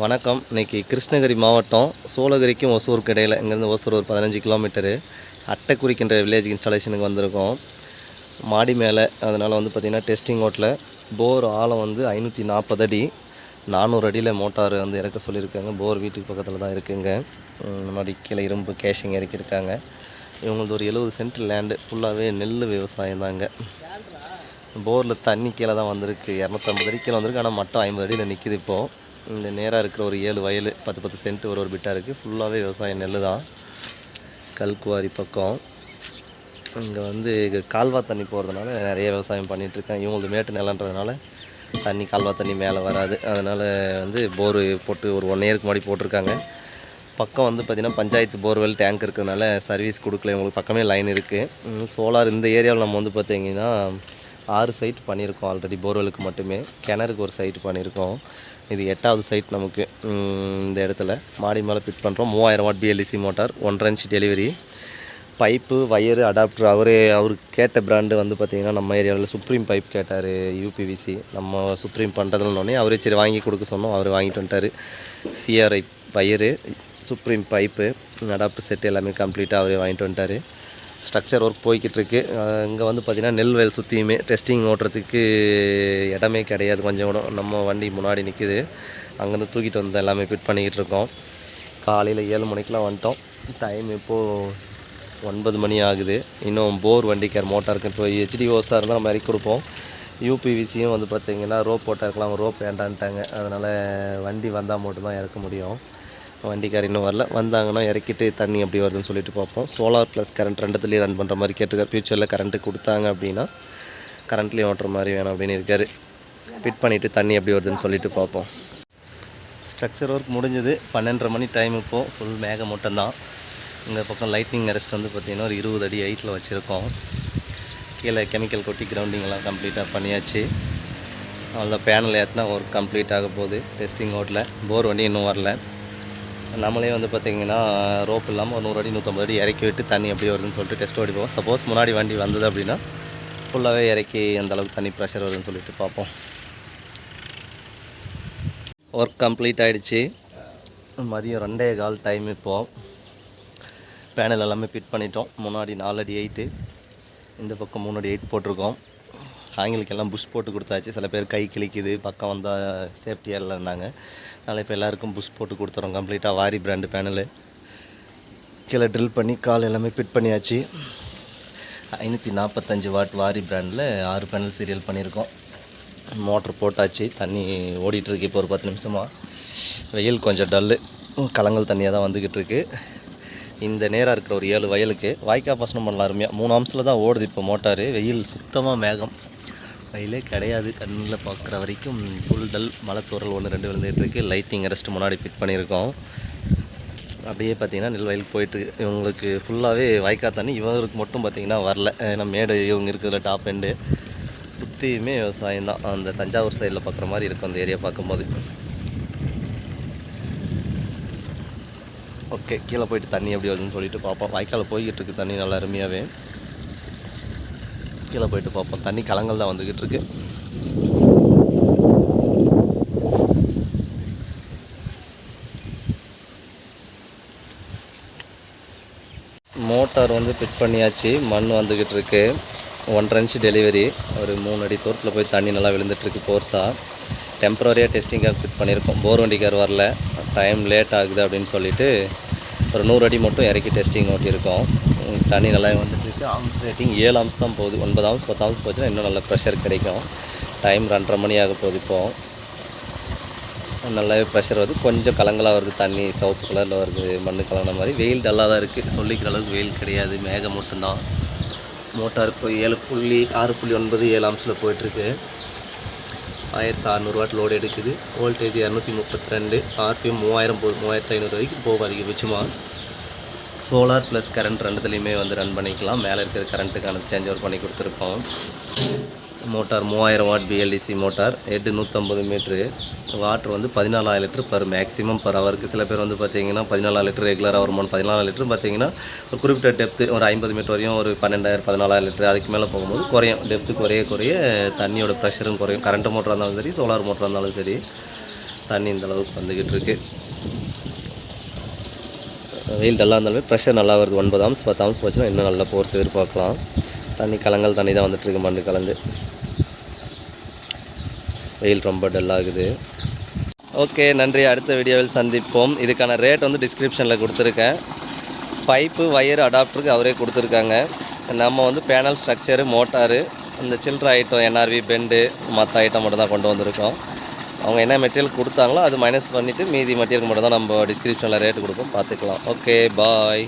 வணக்கம். இன்னைக்கு கிருஷ்ணகிரி மாவட்டம் சோழகிரிக்கும் ஒசூருக்கு இடையில் இங்கேருந்து ஒசூர் ஒரு பதினஞ்சு கிலோமீட்டரு. அட்டைக்குறிக்கின்ற வில்லேஜ் இன்ஸ்டாலேஷனுக்கு வந்திருக்கோம். மாடி மேலே அதனால் வந்து பார்த்திங்கன்னா டெஸ்டிங் ஓட்டில் போர் ஆழம் வந்து ஐநூற்றி நாற்பது அடி. நானூறு அடியில் மோட்டார் வந்து இறக்க சொல்லியிருக்காங்க. போர் வீட்டுக்கு பக்கத்தில் தான் இருக்குங்க. முன்னாடி கீழே இரும்பு கேஷிங் இறக்கியிருக்காங்க. இவங்களது ஒரு எழுபது சென்ட் லேண்டு ஃபுல்லாகவே நெல் விவசாயம் தாங்க. போரில் தண்ணி கீழே தான் வந்திருக்கு. இரநூத்தம்பது அடி கீழே வந்திருக்கு. ஆனால் மட்டும் ஐம்பது அடியில் நிற்கிது இப்போது இந்த நேராக இருக்கிற ஒரு ஏழு வயல் பத்து பத்து சென்ட் ஒரு ஒரு பிட்டாக இருக்குது ஃபுல்லாகவே விவசாயம் நெல் தான். கல்குவாரி பக்கம். இங்கே வந்து கால்வா தண்ணி போகிறதுனால நிறைய விவசாயம் பண்ணிகிட்ருக்கேன் இவங்களது மேட்டு நிலன்றதுனால தண்ணி கால்வா தண்ணி மேலே வராது. அதனால் வந்து போரு போட்டு ஒரு ஒன் இயருக்கு முன்னாடி போட்டிருக்காங்க. பக்கம் வந்து பார்த்திங்கன்னா பஞ்சாயத்து போர்வெல் டேங்க் இருக்கிறதுனால சர்வீஸ் கொடுக்கல. இவங்களுக்கு பக்கமே லைன் இருக்குது சோலார் இந்த ஏரியாவில் நம்ம வந்து பார்த்திங்கன்னா ஆறு சைட் பண்ணியிருக்கோம் ஆல்ரெடி போர்வெலுக்கு மட்டுமே. கிணறுக்கு ஒரு சைட் பண்ணியிருக்கோம். இது எட்டாவது சைட் நமக்கு இந்த இடத்துல. மாடி மேலே ஃபிட் பண்ணுறோம் மூவாயிரம் வாட் பிஎல்இசி மோட்டார் ஒன்றரை inch delivery pipe wire adapter அவரே அவர் கேட்ட பிராண்டு வந்து பார்த்திங்கன்னா நம்ம ஏரியாவில் சுப்ரீம் பைப் கேட்டார் யூபிவிசி நம்ம சுப்ரீம் பண்ணுறதுன்னு அவரே சரி வாங்கி கொடுக்க சொன்னோம். அவர் வாங்கிட்டு வந்துட்டார். CRI wire Supreme pipe adapter set எல்லாமே கம்ப்ளீட்டாக அவரே வாங்கிட்டு வந்துட்டார். ஸ்ட்ரக்சர் ஒர்க் போய்கிட்டுருக்கு. இங்கே வந்து பார்த்திங்கன்னா நெல் வயல் சுற்றியுமே டெஸ்டிங் ஓட்டுறதுக்கு இடமே கிடையாது. கொஞ்சம் கூட நம்ம வண்டி முன்னாடி நிற்கிது அங்கேருந்து தூக்கிட்டு வந்து எல்லாமே ஃபிட் பண்ணிக்கிட்டு இருக்கோம் காலையில் ஏழு மணிக்கெலாம் வந்துட்டோம். டைம் இப்போது ஒன்பது மணி ஆகுது. இன்னும் போர் வண்டிக்கார் மோட்டாருக்கு இப்போ ஹெச்டிஓஸாக இருந்தால் நம்ம இறக்கி கொடுப்போம். யூபிவிசியும் வந்து பார்த்திங்கன்னா ரோப் போட்டால் இருக்கலாம் ரோப் வேண்டான்ட்டாங்க. அதனால் வண்டி வந்தால் மட்டும்தான் இறக்க முடியும். வண்டிக்கார் இன்னும் வரல. வந்தாங்கன்னா இறக்கிட்டு தண்ணி அப்படி வருதுன்னு சொல்லிட்டு பார்ப்போம். சோலார் ப்ளஸ் கரண்ட் ரெண்டுத்துலேயும் ரன் பண்ணுற மாதிரி கேட்டுருக்கார். ஃப்யூச்சரில் கரண்ட்டு கொடுத்தாங்க அப்படின்னா கரண்ட்லேயும் ஓட்டுற மாதிரி வேணும் அப்படின்னு இருக்காரு. ஃபிட் பண்ணிவிட்டு தண்ணி எப்படி வருதுன்னு சொல்லிட்டு பார்ப்போம். ஸ்ட்ரக்சர் ஒர்க் முடிஞ்சது. பன்னெண்டரை மணி டைம் இப்போது ஃபுல் மேகமூட்டம் தான் இந்த பக்கம் லைட்னிங் அரெஸ்ட் வந்து பார்த்திங்கன்னா ஒரு இருபது அடி ஹைட்டில் வச்சுருக்கோம். கீழே கெமிக்கல் கொட்டி கிரவுண்டிங்லாம் கம்ப்ளீட்டாக பண்ணியாச்சு. அதில் பேனல் ஏற்றினா ஒர்க் கம்ப்ளீட் ஆக போகுது. டெஸ்டிங் ஓட்டில் போர் வண்டி இன்னும் வரல. நம்மளே வந்து பார்த்திங்கன்னா ரோப் இல்லாமல் ஒரு நூறு அடி நூற்றம்பது அடி இறக்கி விட்டு தண்ணி எப்படி வருதுன்னு சொல்லிட்டு டெஸ்ட் ஓடிப்போம் சப்போஸ் முன்னாடி வண்டி வந்தது அப்படின்னா ஃபுல்லாகவே இறக்கி அந்தளவுக்கு தண்ணி ப்ரெஷர் வருதுன்னு சொல்லிட்டு பார்ப்போம். ஒர்க் கம்ப்ளீட் ஆகிடுச்சு மதியம் ரெண்டே கால் டைம் இப்போது பேனல் எல்லாமே ஃபிட் பண்ணிட்டோம். முன்னாடி நாலு அடி எயிட்டு இந்த பக்கம் மூணு அடி எயிட் போட்டிருக்கோம் ஆங்கிலுக்கெல்லாம் புஷ் போட்டு கொடுத்தாச்சு. சில பேர் கை கிழிக்குது பக்கம் வந்தால் சேஃப்டியாக இல்லைன்னாங்க அதனால் இப்போ எல்லாருக்கும் புஷ் போட்டு கொடுத்துறோம். கம்ப்ளீட்டாக வாரி பிராண்டு பேனலு கீழே ட்ரில் பண்ணி கால் எல்லாமே ஃபிட் பண்ணியாச்சு. ஐநூற்றி நாற்பத்தஞ்சு வாட் வாரி பிராண்டில் ஆறு பேனல் சீரியல் பண்ணியிருக்கோம். மோட்ரு போட்டாச்சு. தண்ணி ஓடிட்டுருக்கு இப்போ ஒரு பத்து நிமிஷமாக வெயில் கொஞ்சம் டல்லு கலங்கல் தண்ணியாக தான் வந்துக்கிட்டு இருக்குது இந்த நேராக இருக்கிற ஒரு ஏழு வயலுக்கு வாய்க்கா பாசனம் பண்ணலாம் அருமையாக மூணு அம்சில் தான் ஓடுது இப்போ மோட்டார் வெயில் சுத்தமாக மேகம். வெயிலே கிடையாது. கண்ணில் பார்க்குற வரைக்கும் ஃபுல் டல் மலை ஒன்று ரெண்டு விழுந்துட்டு லைட்டிங் அரெஸ்ட் முன்னாடி ஃபிட் பண்ணியிருக்கோம். அப்படியே பார்த்தீங்கன்னா நெல் வயலுக்கு போயிட்டு இவங்களுக்கு ஃபுல்லாகவே வாய்க்கா தண்ணி. இவங்களுக்கு மட்டும் பார்த்தீங்கன்னா வரல. ஏன்னா மேடு இவங்க இருக்கிற டாப் எண்டு சுற்றியுமே விவசாயம் தான். அந்த தஞ்சாவூர் சைடில் பார்க்குற மாதிரி இருக்கும் அந்த ஏரியா பார்க்கும்போது. ஓகே கீழே போயிட்டு தண்ணி எப்படி வருதுன்னு சொல்லிட்டு பார்ப்போம். வாய்க்கால் போய்கிட்டு இருக்கு தண்ணி நல்லா அருமையாகவே கீழே போயிட்டு பார்ப்போம். தண்ணி கலங்கள் தான் வந்துக்கிட்டு இருக்கு. மோட்டார் வந்து ஃபிட் பண்ணியாச்சு. மண் வந்துக்கிட்டு இருக்கு. ஒன்றரை இன்ச் டெலிவரி ஒரு மூணு அடி தூரத்தில் போய் தண்ணி நல்லா விழுந்துட்டுருக்கு ஃபோர்ஸாக டெம்பரரியாக டெஸ்டிங்காக ஃபிட் பண்ணியிருக்கோம் போர் வண்டிக்கார் வரல. டைம் லேட் ஆகுது அப்படின்னு சொல்லிவிட்டு ஒரு நூறு அடி மட்டும் இறக்கி டெஸ்டிங் ஓட்டியிருக்கோம். தண்ணி நல்லா வந்து வந்துட்டுருக்கு ஆம்ஸ் ரேட்டிங் ஏழு ஆம்ஸ் தான் போகுது. ஒன்பது ஆம்ஸ் பத்து ஆம்ஸ் போச்சுன்னா இன்னும் நல்ல ப்ரெஷர் கிடைக்கும். டைம் ரெண்டரை மணி ஆக போகுது இப்போது நல்லாவே ப்ரெஷர் வருது. கொஞ்சம் கலங்கலாக வருது. தண்ணி சிவப்பு கலரில் வருது. மண்ணு கலந்த மாதிரி. வெயில் டல்லாக தான் இருக்குது சொல்லிக்கிற அளவுக்கு வெயில் கிடையாது. மேகம் மட்டும்தான் மோட்டார் இப்போ ஏழு புள்ளி ஆறு புள்ளி ஒன்பது ஏழு ஆம்ஸில் போயிட்டுருக்கு. ஆயிரத்து அறநூறுவாட் லோடு எடுக்குது. வோல்டேஜ் இரநூத்தி முப்பத்தி ரெண்டு. ஆர்பிஎம் மூவாயிரம் போகுது மூவாயிரத்து ஐநூறு வரைக்கும் போகும் அதிகபட்சமாக சோலார் ப்ளஸ் கரண்ட் ரெண்டுத்துலேயுமே வந்து ரன் பண்ணிக்கலாம். மேலே இருக்கிற கரண்ட்டுக்கான சேஞ்ச் ஓவர் பண்ணி கொடுத்துருக்கோம். மோட்டார் மூவாயிரம் வாட் பிஎல்டிசி மோட்டார் ஹெட்டு நூற்றம்பது மீட்ரு வாட்டர் வந்து பதினாலாயிரம் லிட்ரு பர் மேக்ஸிமம் பர் ஹவருக்கு சில பேர் வந்து பார்த்தீங்கன்னா பதினாலாயிரம் லிட்டர் ரெகுலராக வருமானம் பதினாலாயிரம் லிட்ரு பார்த்தீங்கன்னா ஒரு குறிப்பிட்ட டெப்த்து ஒரு ஐம்பது மீட்டர் வரையும் ஒரு பன்னெண்டாயிரம் பதினாலாயிரம் லிட்டர் அதுக்கு மேலே போகும்போது குறையும். டெப்த்து குறைய குறைய தண்ணியோட ப்ரெஷரும் குறையும். கரண்ட் மோட்டராக இருந்தாலும் சரி சோலார் மோட்டராக இருந்தாலும் சரி தண்ணி இந்தளவுக்கு வந்துக்கிட்டு இருக்குது வெயில் டல்லாக இருந்தாலுமே ப்ரெஷர் நல்லா வருது. ஒன்பது ஆம்ஸ் பத்து ஆம்ஸ் போச்சுன்னா இன்னும் நல்லா போர்ஸ் எதிர்பார்க்கலாம். தண்ணி கலங்கள் தண்ணி தான் வந்துட்டுருக்கு மண்ணு கலந்து. வெயில் ரொம்ப டல்லாகுது ஓகே நன்றி. அடுத்த வீடியோவில் சந்திப்போம். இதுக்கான ரேட் வந்து டிஸ்கிரிப்ஷனில் கொடுத்துருக்கேன். பைப்பு ஒயர் அடாப்டருக்கு அவரே கொடுத்துருக்காங்க. நம்ம வந்து பேனல் ஸ்ட்ரக்சரு மோட்டாரு இந்த சில்லற ஐட்டம் என்ஆர்வி பெண்டு மற்ற ஐட்டம் மட்டும் தான் கொண்டு வந்திருக்கோம். அவங்க என்ன மெட்டீரியல் கொடுத்தாங்களோ அது மைனஸ் பண்ணிவிட்டு மீதி மெட்டீரியல் மட்டும் தான் நம்ம டிஸ்கிரிப்ஷனில் ரேட்டு கொடுப்போம். பார்த்துக்கலாம். Okay bye